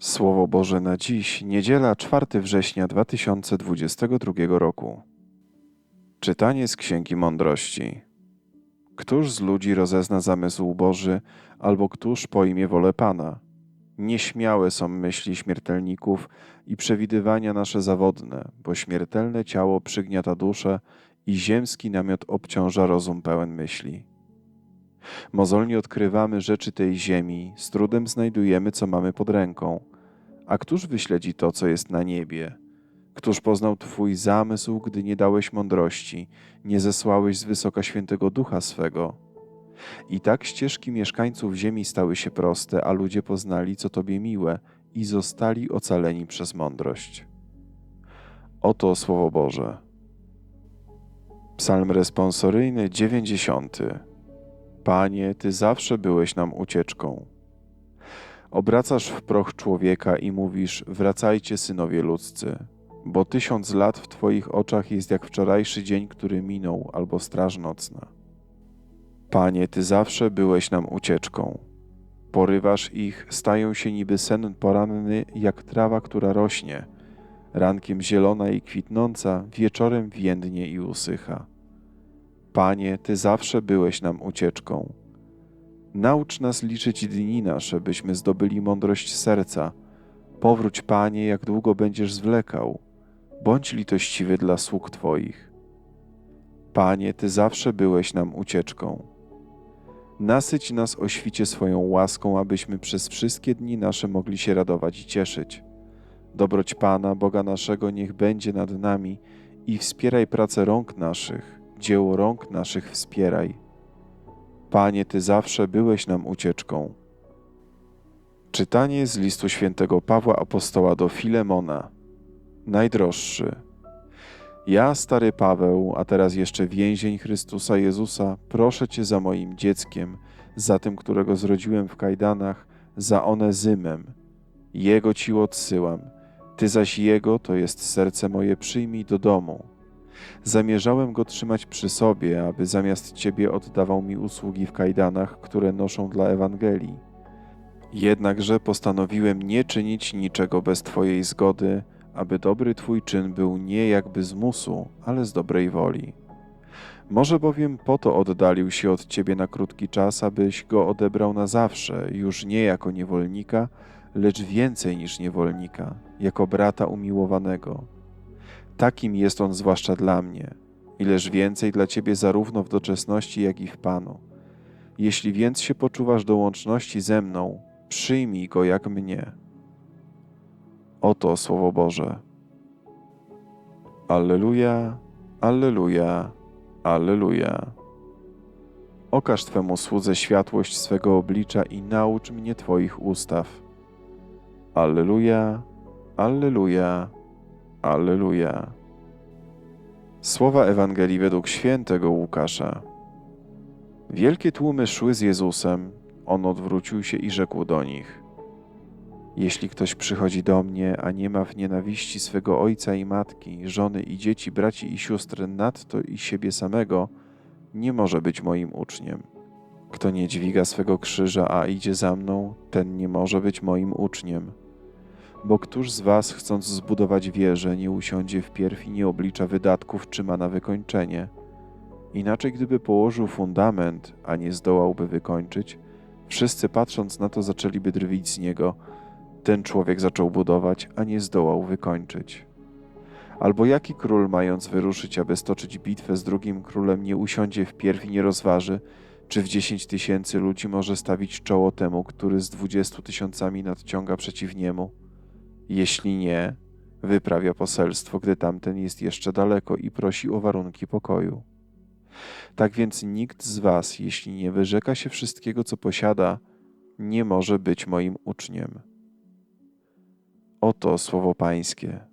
Słowo Boże na dziś, niedziela 4 września 2022 roku. Czytanie z Księgi Mądrości. Któż z ludzi rozezna zamysł Boży, albo któż pojmie wolę Pana? Nieśmiałe są myśli śmiertelników i przewidywania nasze zawodne, bo śmiertelne ciało przygniata duszę i ziemski namiot obciąża rozum pełen myśli. Mozolnie odkrywamy rzeczy tej ziemi, z trudem znajdujemy, co mamy pod ręką. A któż wyśledzi to, co jest na niebie? Któż poznał Twój zamysł, gdy nie dałeś mądrości, nie zesłałeś z wysoka świętego ducha swego? I tak ścieżki mieszkańców ziemi stały się proste, a ludzie poznali, co Tobie miłe, i zostali ocaleni przez mądrość. Oto Słowo Boże. Psalm responsoryjny 90. Panie, Ty zawsze byłeś nam ucieczką. Obracasz w proch człowieka i mówisz: Wracajcie, synowie ludzcy, bo tysiąc lat w Twoich oczach jest jak wczorajszy dzień, który minął, albo straż nocna. Panie, Ty zawsze byłeś nam ucieczką. Porywasz ich, stają się niby sen poranny, jak trawa, która rośnie, rankiem zielona i kwitnąca, wieczorem więdnie i usycha. Panie, Ty zawsze byłeś nam ucieczką. Naucz nas liczyć dni nasze, byśmy zdobyli mądrość serca. Powróć, Panie, jak długo będziesz zwlekał. Bądź litościwy dla sług Twoich. Panie, Ty zawsze byłeś nam ucieczką. Nasyć nas o świcie swoją łaską, abyśmy przez wszystkie dni nasze mogli się radować i cieszyć. Dobroć Pana, Boga naszego, niech będzie nad nami i wspieraj pracę rąk naszych, dzieło rąk naszych wspieraj. Panie, Ty zawsze byłeś nam ucieczką. Czytanie z listu świętego Pawła Apostoła do Filemona. Najdroższy. Ja, stary Paweł, a teraz jeszcze więzień Chrystusa Jezusa, proszę Cię za moim dzieckiem, za tym, którego zrodziłem w kajdanach, za Onezymem. Jego Ci odsyłam, Ty zaś Jego, to jest serce moje, przyjmij do domu. Zamierzałem go trzymać przy sobie, aby zamiast Ciebie oddawał mi usługi w kajdanach, które noszą dla Ewangelii. Jednakże postanowiłem nie czynić niczego bez Twojej zgody, aby dobry Twój czyn był nie jakby z musu, ale z dobrej woli. Może bowiem po to oddalił się od Ciebie na krótki czas, abyś go odebrał na zawsze, już nie jako niewolnika, lecz więcej niż niewolnika, jako brata umiłowanego. Takim jest on zwłaszcza dla mnie, ileż więcej dla Ciebie zarówno w doczesności, jak i w Panu. Jeśli więc się poczuwasz do łączności ze mną, przyjmij go jak mnie. Oto Słowo Boże. Alleluja, Alleluja, Alleluja. Okaż Twemu słudze światłość swego oblicza i naucz mnie Twoich ustaw. Alleluja, Alleluja, Alleluja. Słowa Ewangelii według świętego Łukasza. Wielkie tłumy szły z Jezusem, on odwrócił się i rzekł do nich: Jeśli ktoś przychodzi do mnie, a nie ma w nienawiści swego ojca i matki, żony i dzieci, braci i sióstr, nadto i siebie samego, nie może być moim uczniem. Kto nie dźwiga swego krzyża, a idzie za mną, ten nie może być moim uczniem. Bo któż z was, chcąc zbudować wieżę, nie usiądzie wpierw i nie oblicza wydatków, czy ma na wykończenie? Inaczej, gdyby położył fundament, a nie zdołałby wykończyć, wszyscy patrząc na to zaczęliby drwić z niego. Ten człowiek zaczął budować, a nie zdołał wykończyć. Albo jaki król, mając wyruszyć, aby stoczyć bitwę z drugim królem, nie usiądzie wpierw i nie rozważy, czy w dziesięć tysięcy ludzi może stawić czoło temu, który z dwudziestu tysiącami nadciąga przeciw niemu? Jeśli nie, wyprawia poselstwo, gdy tamten jest jeszcze daleko i prosi o warunki pokoju. Tak więc nikt z was, jeśli nie wyrzeka się wszystkiego, co posiada, nie może być moim uczniem. Oto słowo Pańskie.